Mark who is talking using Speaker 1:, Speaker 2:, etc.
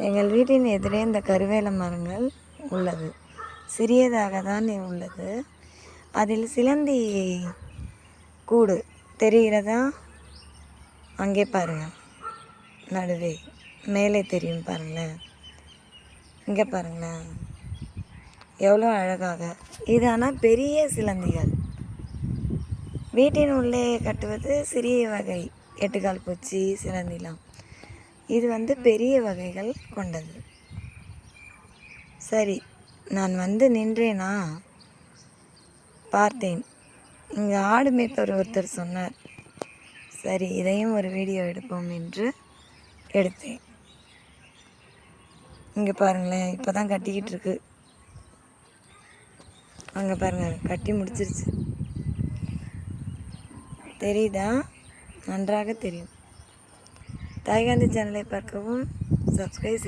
Speaker 1: எங்கள் வீட்டின் எதிரே இந்த கருவேல மரங்கள் உள்ளது. சிறியதாக தான் உள்ளது. அதில் சிலந்தி கூடு தெரிகிறதா? அங்கே பாருங்கள். நடுவே. மேலே தெரியும் பாருங்களேன். இங்கே பாருங்களேன். எவ்வளோ அழகாக. இது ஆனால் பெரிய சிலந்திகள். வீட்டின் உள்ளே கட்டுவது சிறிய வகை. எட்டுக்கால் பூச்சி சிலந்திலாம். இது வந்து பெரிய வகைகள் கொண்டது. சரி நான் வந்து நின்றேனா? பார்த்தேன். இங்கே ஆடு மேய்ப்பவர் ஒருத்தர் சொன்னார். சரி இதையும் ஒரு வீடியோ எடுப்போம் என்று எடுத்தேன். இங்கே பாருங்களேன் இப்போ தான் கட்டிக்கிட்டு இருக்கு. அங்கே பாருங்கள் கட்டி முடிச்சிருச்சு. தெரியுதா? நன்றாக தெரியும். தாய்காந்தி சேனலை பார்க்கவும் சப்ஸ்கிரைப்